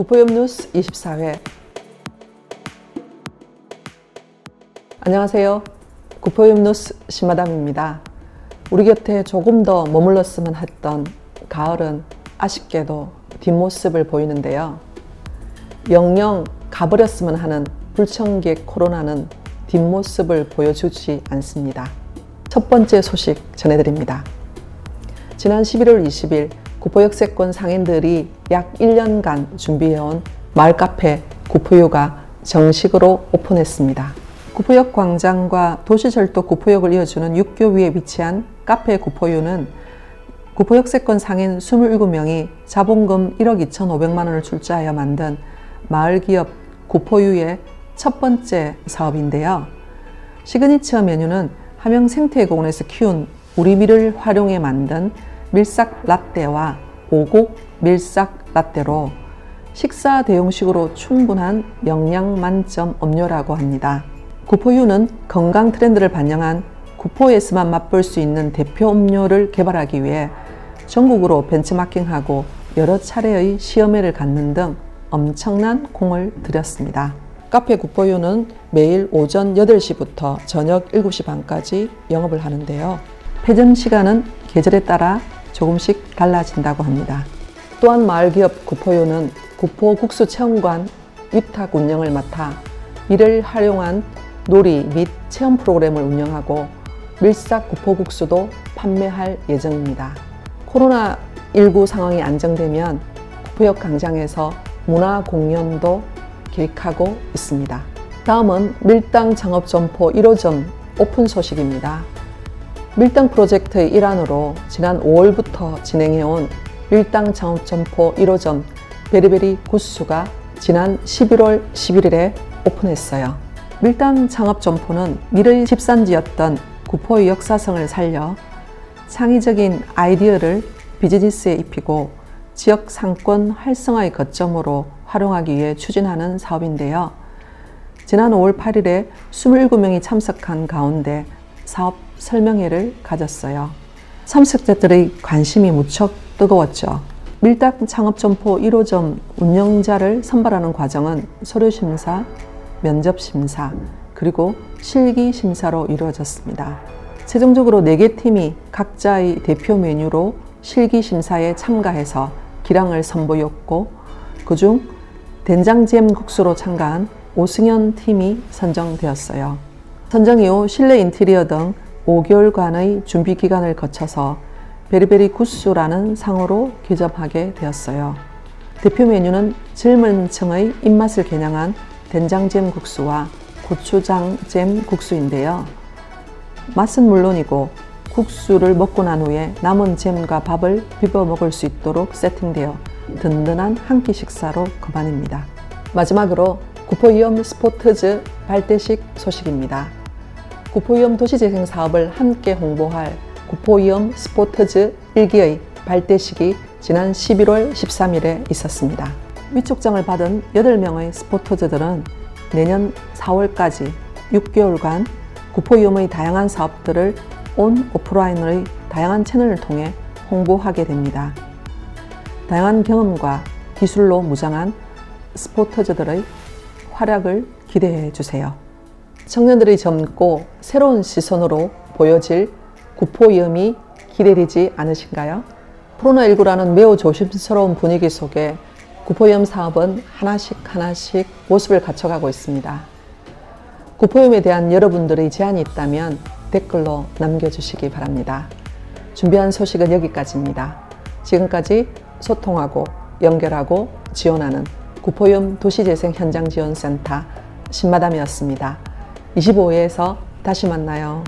구포엽 뉴스 24회 안녕하세요. 구포엽 뉴스 신마담입니다. 우리 곁에 조금 더 머물렀으면 했던 가을은 아쉽게도 뒷모습을 보이는데요. 영영 가버렸으면 하는 불청객 코로나는 뒷모습을 보여주지 않습니다. 첫 번째 소식 전해드립니다. 지난 11월 20일 구포 역세권 상인들이 약 1년간 준비해온 마을 카페 구포유가 정식으로 오픈했습니다. 구포역 광장과 도시철도 구포역을 이어주는 육교 위에 위치한 카페 구포유는 구포역세권 상인 27명이 자본금 1억 2,500만 원을 출자하여 만든 마을 기업 구포유의 첫 번째 사업인데요. 시그니처 메뉴는 함양 생태공원에서 키운 우리 밀을 활용해 만든 밀싹 라떼와 오곡 밀싹 라떼로 식사 대용식으로 충분한 영양 만점 음료라고 합니다. 구포유는 건강 트렌드를 반영한 구포에서만 맛볼 수 있는 대표 음료를 개발하기 위해 전국으로 벤치마킹하고 여러 차례의 시험회를 갖는 등 엄청난 공을 들였습니다. 카페 구포유는 매일 오전 8시부터 저녁 7시 반까지 영업을 하는데요. 폐점 시간은 계절에 따라 조금씩 달라진다고 합니다. 또한 마을기업 구포유는 구포 국수 체험관 위탁 운영을 맡아 이를 활용한 놀이 및 체험 프로그램을 운영하고 밀싹 구포국수도 판매할 예정입니다. 코로나19 상황이 안정되면 구포역 광장에서 문화 공연도 계획하고 있습니다. 다음은 밀당 창업 점포 1호점 오픈 소식입니다. 밀당 프로젝트의 일환으로 지난 5월부터 진행해온 밀당 창업 점포 1호점 베리베리 구수가 지난 11월 11일에 오픈했어요. 밀당 창업 점포는 밀의 집산지였던 구포의 역사성을 살려 창의적인 아이디어를 비즈니스에 입히고 지역 상권 활성화의 거점으로 활용하기 위해 추진하는 사업인데요. 지난 5월 8일에 27명이 참석한 가운데 사업 설명회를 가졌어요. 참석자들의 관심이 무척 뜨거웠죠. 밀당 창업 점포 1호점 운영자를 선발하는 과정은 서류 심사, 면접 심사, 그리고 실기 심사로 이루어졌습니다. 최종적으로 4개 팀이 각자의 대표 메뉴로 실기 심사에 참가해서 기량을 선보였고 그중 된장잼 국수로 참가한 오승현 팀이 선정되었어요. 선정 이후 실내 인테리어 등 5개월간의 준비 기간을 거쳐서 베리베리 구스라는 상호로 기점하게 되었어요. 대표 메뉴는 젊은 층의 입맛을 겨냥한 된장잼 국수와 고추장잼 국수인데요. 맛은 물론이고 국수를 먹고 난 후에 남은 잼과 밥을 비벼 먹을 수 있도록 세팅되어 든든한 한 끼 식사로 그만입니다. 마지막으로 구포위험 스포트즈 발대식 소식입니다. 구포위험 도시재생 사업을 함께 홍보할 구포위험 스포트즈 1기의 발대식이 지난 11월 13일에 있었습니다. 위촉장을 받은 8명의 스포터즈들은 내년 4월까지 6개월간 구포위험의 다양한 사업들을 온 오프라인의 다양한 채널을 통해 홍보하게 됩니다. 다양한 경험과 기술로 무장한 스포터즈들의 활약을 기대해 주세요. 청년들의 젊고 새로운 시선으로 보여질 구포위험이 기대되지 않으신가요? 코로나19라는 매우 조심스러운 분위기 속에 구포염 사업은 하나씩 하나씩 모습을 갖춰가고 있습니다. 구포염에 대한 여러분들의 제안이 있다면 댓글로 남겨주시기 바랍니다. 준비한 소식은 여기까지입니다. 지금까지 소통하고 연결하고 지원하는 구포염 도시재생 현장지원센터 신마담이었습니다. 25회에서 다시 만나요.